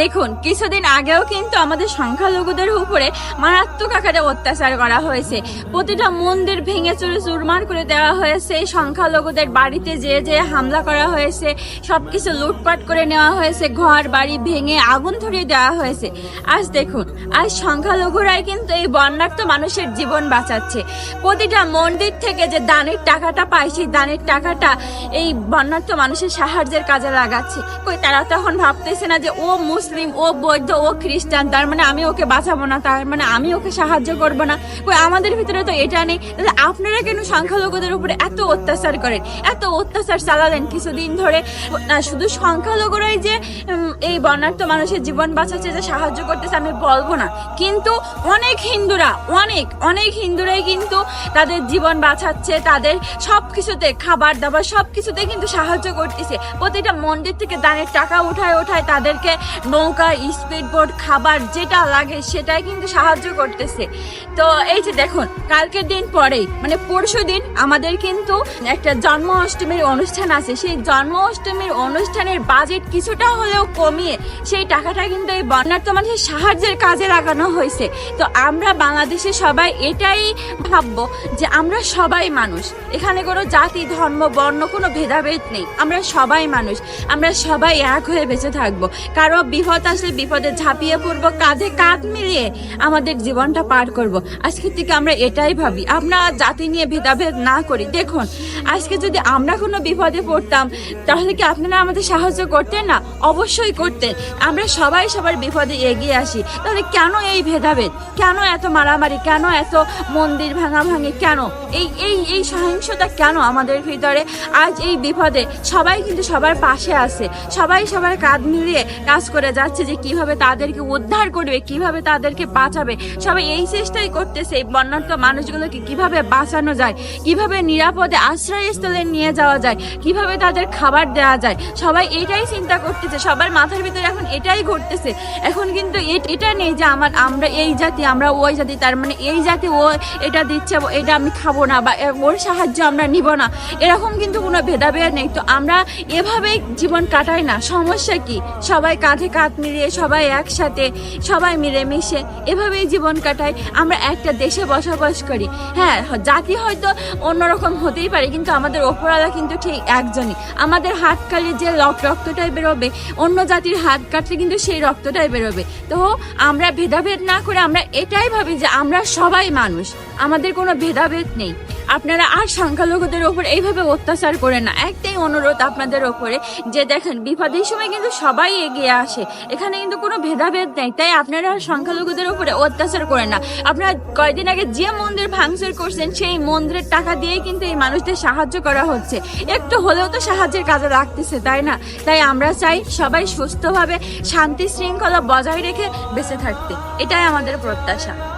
দেখুন, কিছুদিন আগেও কিন্তু আমাদের সংখ্যালঘুদের উপরে মারাত্মক আকারে অত্যাচার করা হয়েছে। প্রতিটা মন্দির ভেঙে চুরে চুরমার করে দেওয়া হয়েছে, সংখ্যালঘুদের বাড়িতে যে যে হামলা করা হয়েছে সব কিছু লুটপাট করে নেওয়া হয়েছে, ঘর বাড়ি ভেঙে আগুন ধরিয়ে দেওয়া হয়েছে। আজ দেখুন, আজ সংখ্যালঘুরাই কিন্তু এই বন্যার্থ মানুষের জীবন বাঁচাচ্ছে। প্রতিটা মন্দির থেকে যে দানের টাকাটা পায়, সেই দানের টাকাটা এই বন্যার্থ মানুষের সাহায্যের কাজে লাগাচ্ছে। কই, তারা তখন ভাবতেছে না যে ও মুসলিম, ও বৌদ্ধ, ও খ্রিস্টান, তার মানে আমি ওকে বাঁচাবো না, তার মানে আমি ওকে সাহায্য করব না। কই, আমাদের ভিতরে তো এটা নেই। তাহলে আপনারা কেন সংখ্যালঘুদের উপরে এত অত্যাচার করেন? এত অত্যাচার চালালেন কিছুদিন ধরে? না, শুধু সংখ্যালঘুরাই যে এই বন্যার্থ মানুষের জীবন বাঁচাচ্ছে, যে সাহায্য করতেছে, আমি বলব না। কিন্তু অনেক হিন্দুরা, অনেক অনেক হিন্দুরাই কিন্তু তাদের জীবন বাঁচাচ্ছে, তাদের সব কিছুতে খাবার দাবার, সবকিছুতে কিন্তু সাহায্য করতেছে। প্রতিটা মন্দির থেকে দানের টাকা উঠায় উঠায় তাদেরকে নৌকা স্পিড বোট খাবার যেটা লাগে সেটাই কিন্তু সাহায্য করতেছে। তো এই যে দেখুন, কালকের দিন পরেই মানে পরশু দিন আমাদের কিন্তু একটা জন্ম অষ্টমীর অনুষ্ঠান আছে। সেই জন্ম অষ্টমীর অনুষ্ঠানের বাজেট কিছুটা হলেও কমিয়ে সেই টাকাটা কিন্তু এই বন্যার্থ মানুষের সাহায্যের কাজে লাগানো হয়েছে। তো আমরা বাংলাদেশে সবাই এটাই ভাববো যে আমরা সবাই মানুষ। এখানে কোনো জাতি, ধর্ম, বর্ণ কোনো ভেদাভেদ নেই। আমরা সবাই মানুষ। আমরা সবাই এক হয়ে বেঁচে থাকব। কারও বিপদ আসলে বিপদে ঝাঁপিয়ে পড়ব, কাঁধে কাঁধ মিলিয়ে আমাদের জীবনটা পার করব। আজকে থেকে আমরা এটাই ভাবি, আমরা জাতি নিয়ে ভেদাভেদ না করি। দেখুন, আজকে যদি আমরা কোনো বিপদে পড়তাম, তাহলে কি আপনারা আমাদের সাহায্য করতেন না? অবশ্যই করতেন। আমরা সবাই সবার বিপদে এগিয়ে আসি। তাহলে কেন এই ভেদাভেদ? কেন এত মারামারি? কেন এত মন্দির ভাঙাভাঙি? কেন? এই এই এই সহিংসতা কেন আমাদের ভিতরে? আজ এই বিপদে সবাই কিন্তু সবার পাশে আছে। সবাই সবার কাঁধ মিলিয়ে কাজ করে যাচ্ছে যে কীভাবে তাদেরকে উদ্ধার করবে, কীভাবে তাদেরকে বাঁচাবে। সবাই এই চেষ্টাই করতেছে এই মানুষগুলোকে কীভাবে বাঁচানো যায়, কীভাবে নিরাপদে আশ্রয়স্থলে নিয়ে যাওয়া যায়, কীভাবে তাদের খাবার দেওয়া যায়। সবাই এটাই চিন্তা করতেছে, সবার মাথার ভিতরে এখন এটাই ঘটতেছে এখন কিন্তু এটা নেই যে আমার, আমরা এই জাতি, আমরা ওই জাতি, তার মানে এই জাতি ও এটা দিচ্ছে এটা আমি খাব না বা ওর সাহায্য আমরা নিব না। এরকম কিন্তু কোনো ভেদাভেদ নেই। তো আমরা এভাবেই জীবন কাটাই না। সমস্যা কি? সবাই কাঁধে কাঁধ মিলিয়ে সবাই একসাথে, সবাই মিলেমিশে এভাবেই জীবন কাটাই। আমরা একটা দেশে বসবাস করি। হ্যাঁ জাতি হয়তো অন্যরকম হতেই পারে, কিন্তু আমাদের ওপরওয়ালা কিন্তু ঠিক একজনই। আমাদের হাত কালে যে রক- রক্তটাই বেরোবে, অন্য জাতির হাত কাটলে কিন্তু সেই রক্তটাই বেরোবে। তো আমরা ভেদাভেদ না করে আমরা এটাই ভাবি যে আমরা সবাই মানুষ। আমাদের কোনো ভেদাভেদ নেই। আপনারা আর সংখ্যালঘুদের ওপর এইভাবে অত্যাচার করে না। একটাই অনুরোধ আপনাদের ওপরে যে দেখেন, বিপদের সময় কিন্তু সবাই এগিয়ে আসে। এখানে কিন্তু কোনো ভেদাভেদ নেই। তাই আপনারা আর সংখ্যালঘুদের উপরে অত্যাচার করেন না। আপনারা কয়দিন আগে যে মন্দির ভাঙচুর করছেন, সেই মন্দিরের টাকা দিয়েই কিন্তু এই মানুষদের সাহায্য করা হচ্ছে। একটু হলেও তো সাহায্যের কাজে লাগতেছে, তাই না? তাই আমরা চাই সবাই সুস্থভাবে শান্তি শৃঙ্খলা বজায় রেখে বেঁচে থাকতে। এটাই আমাদের প্রত্যাশা।